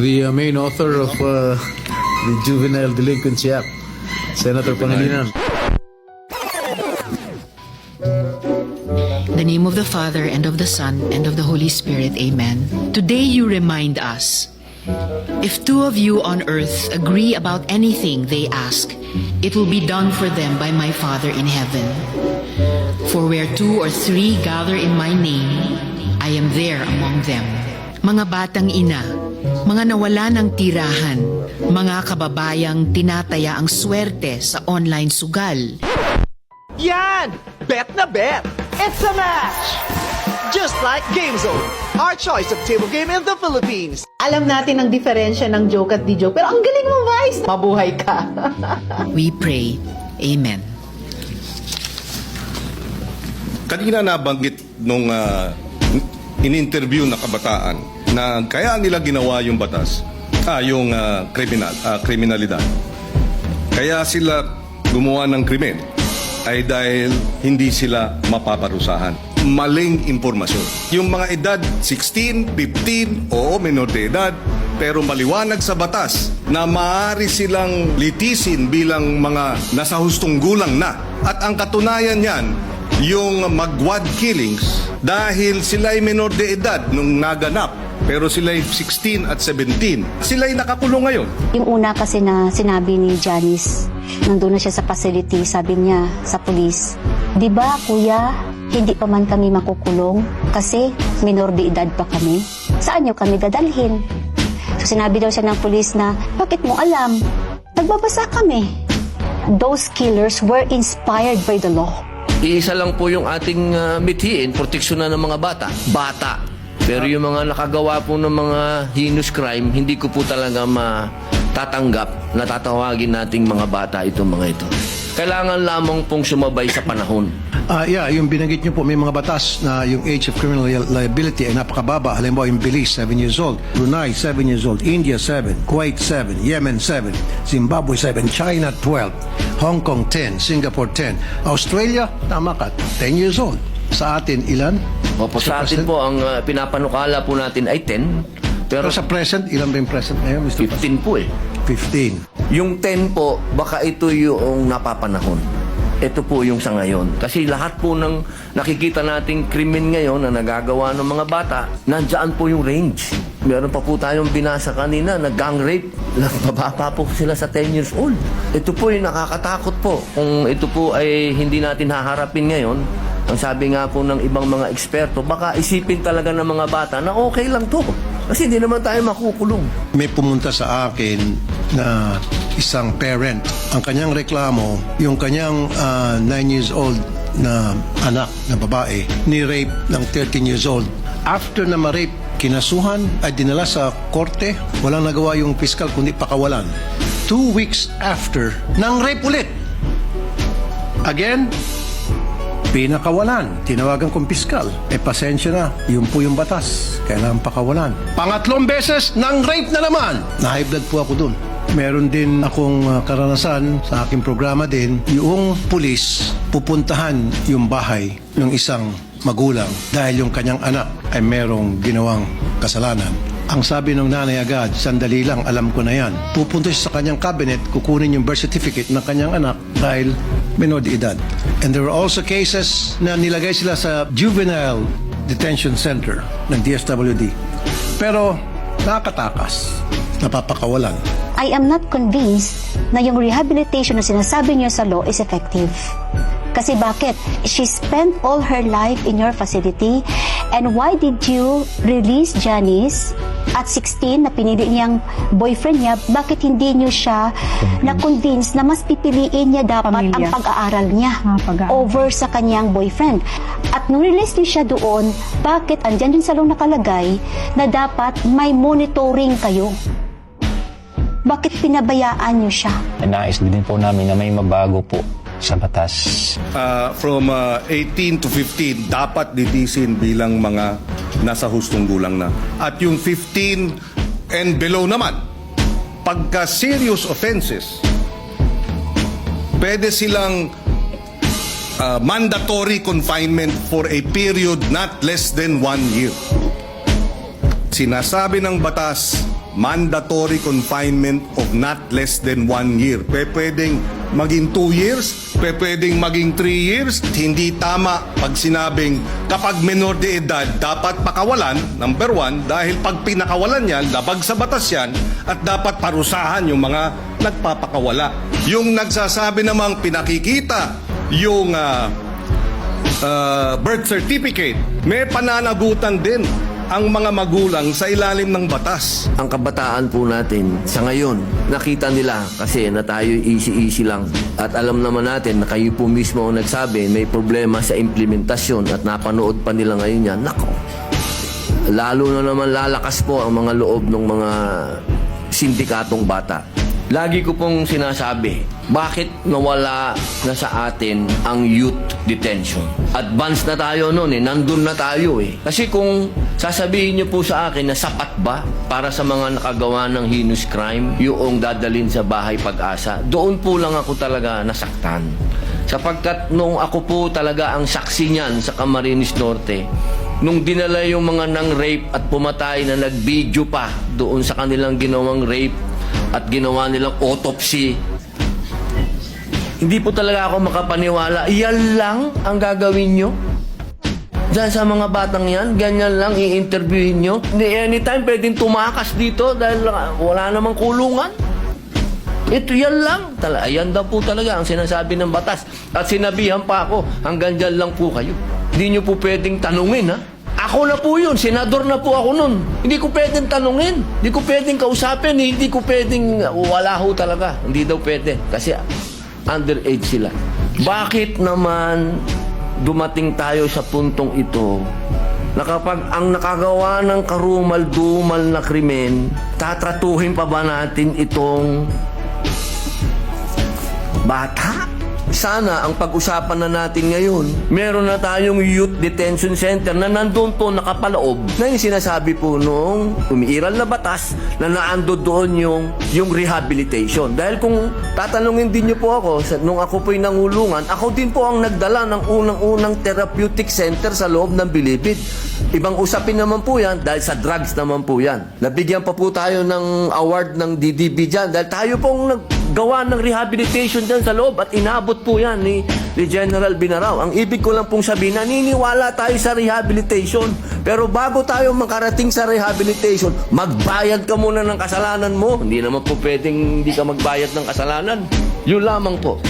The uh, main author of uh, the Juvenile Delinquency Act, Senator Pangilinan. In the name of the Father, and of the Son, and of the Holy Spirit, Amen. Today you remind us if two of you on earth agree about anything they ask, it will be done for them by my Father in heaven. For where two or three gather in my name, I am there among them. Mga batang ina, mga nawala ng tirahan, mga kababayang tinataya ang swerte sa online sugal, Yan! Bet na bet! It's a match! Just like GameZone, our choice of table game in the Philippines. Alam natin ang diferensya ng joke at di joke, pero ang galing mo, Vice! Mabuhay ka! we pray. Amen. Kanina nabanggit nung ah, in-interview na kabataan na kaya nila ginawa yung batas, ah, yung ah, kriminal, ah, kriminalidad. Kaya sila gumawa ng krimen ay dahil hindi sila mapaparusahan. Maling impormasyon. Yung mga edad 16, 15, oo, menor de edad, pero maliwanag sa batas na maaari silang litisin bilang mga nasa hustong gulang na. At ang katunayan niyan, yung magwad killings dahil sila ay menor de edad nung naganap pero sila ay 16 at 17. Sila ay nakakulong ngayon. Yung una kasi na sinabi ni Janice, nandun na siya sa facility, sabi niya sa polis, Di ba kuya, hindi pa man kami makukulong kasi minor de edad pa kami? Saan niyo kami dadalhin? So sinabi daw siya ng polis na, bakit mo alam? Nagbabasa kami. Those killers were inspired by the law. Iisa lang po yung ating uh, mithiin, proteksyon na ng mga bata. Bata. Pero yung mga nakagawa po ng mga heinous crime, hindi ko po talaga matatanggap na tatawagin nating mga bata itong mga ito. Kailangan lamang pong sumabay sa panahon. Ah, yeah, yung binanggit niyo po, may mga batas na yung age of criminal liability ay napakababa. Halimbawa, yung Belize, 7 years old. Brunei, 7 years old. India, 7. Kuwait, 7. Yemen, 7. Zimbabwe, 7. China, 12. Hong Kong, 10. Singapore, 10. Australia, tama ka, 10 years old. Sa atin, ilan? Opo, sa atin po, ang uh, pinapanukala po natin ay 10. Pero Pero sa present, ilan ba yung present ngayon, Mr. President? 15 po eh. 15. Yung 10 po, baka ito yung napapanahon. Ito po yung sa ngayon. Kasi lahat po ng nakikita nating krimen ngayon na nagagawa ng mga bata, nandyan po yung range. Meron pa po tayong binasa kanina na gang rape. Mababa po sila sa 10 years old. Ito po yung nakakatakot po. Kung ito po ay hindi natin haharapin ngayon, ang sabi nga po ng ibang mga eksperto, baka isipin talaga ng mga bata na okay lang to. Kasi hindi naman tayo makukulong. may pumunta sa akin na isang parent. Ang kanyang reklamo, yung kanyang 9 years old na anak na babae, ni-rape ng 13 years old. After na ma-rape, kinasuhan ay dinala sa korte. Walang nagawa yung piskal kundi pakawalan. Two weeks after, nang rape ulit. Again, Pinakawalan, tinawagan kong piskal. Eh, pasensya na, yun po yung batas. Kailangan pakawalan. Pangatlong beses, nang rape na naman. Na-high blood po ako dun. Meron din akong uh, karanasan sa aking programa din, yung pulis pupuntahan yung bahay ng isang magulang dahil yung kanyang anak ay merong ginawang kasalanan. Ang sabi ng nanay agad, sandali lang, alam ko na yan. Pupunta siya sa kanyang cabinet, kukunin yung birth certificate ng kanyang anak dahil menor de edad. And there were also cases na nilagay sila sa juvenile detention center ng DSWD. Pero nakakatakas, napapakawalan. I am not convinced na yung rehabilitation na sinasabi niyo sa law is effective. Kasi bakit? She spent all her life in your facility and why did you release Janice at 16 na pinili niyang boyfriend niya, bakit hindi niyo siya na-convince na mas pipiliin niya dapat ang Pamilya. pag-aaral niya Ah, pag-aaral. over sa kanyang boyfriend? At nung release niyo siya doon, bakit andyan din sa law nakalagay na dapat may monitoring kayo? Bakit pinabayaan niyo siya? Nais din po namin na may mabago po sa batas. Ah, from ah, 18 to 15, dapat ditisin bilang mga nasa hustong gulang na. At yung 15 and below naman, pagka serious offenses, pwede silang ah, mandatory confinement for a period not less than one year. Sinasabi ng batas mandatory confinement of not less than one year. Pwedeng maging two years, pe pwedeng maging three years. Hindi tama pag sinabing kapag menor de edad, dapat pakawalan, number one, dahil pag pinakawalan yan, labag sa batas yan, at dapat parusahan yung mga nagpapakawala. Yung nagsasabi namang pinakikita yung ah, uh, birth certificate, may pananagutan din ang mga magulang sa ilalim ng batas. Ang kabataan po natin sa ngayon, nakita nila kasi na tayo easy-easy lang. At alam naman natin na kayo po mismo ang nagsabi may problema sa implementasyon at napanood pa nila ngayon yan. Nako, lalo na naman lalakas po ang mga loob ng mga sindikatong bata. Lagi ko pong sinasabi, bakit nawala na sa atin ang youth detention? Advance na tayo noon eh, nandun na tayo eh. Kasi kung sasabihin niyo po sa akin na sapat ba para sa mga nakagawa ng heinous crime, yung dadalin sa bahay pag-asa, doon po lang ako talaga nasaktan. Sapagkat nung ako po talaga ang saksi niyan sa Camarines Norte, nung dinala yung mga nang rape at pumatay na nag-video pa doon sa kanilang ginawang rape at ginawa nilang autopsy, hindi po talaga ako makapaniwala. Yan lang ang gagawin nyo? Diyan sa mga batang yan, ganyan lang i-interviewin nyo. Anytime pwedeng tumakas dito dahil ah, wala namang kulungan. Ito yan lang. Tala, ayan daw po talaga ang sinasabi ng batas. At sinabihan pa ako, hanggang dyan lang po kayo. Hindi nyo po pwedeng tanungin, ha? Ako na po yun, senador na po ako nun. Hindi ko pwedeng tanungin. Hindi ko pwedeng kausapin. Hindi ko pwedeng, wala ho talaga. Hindi daw pwede. Kasi underage sila. Bakit naman dumating tayo sa puntong ito na kapag ang nakagawa ng karumal-dumal na krimen, tatratuhin pa ba natin itong bata? Sana ang pag-usapan na natin ngayon, meron na tayong youth detention center na nandun po nakapaloob na yung sinasabi po nung umiiral na batas na naando doon yung, yung rehabilitation. Dahil kung tatanungin din niyo po ako, sa, nung ako po'y nangulungan, ako din po ang nagdala ng unang-unang therapeutic center sa loob ng Bilibid. Ibang usapin naman po yan dahil sa drugs naman po yan. Nabigyan pa po tayo ng award ng DDB dyan dahil tayo pong naggawa ng rehabilitation dyan sa loob at inabot po yan ni, ni General Binaraw. Ang ibig ko lang pong sabihin, naniniwala tayo sa rehabilitation. Pero bago tayo makarating sa rehabilitation, magbayad ka muna ng kasalanan mo. Hindi naman po pwedeng hindi ka magbayad ng kasalanan. Yun lamang po.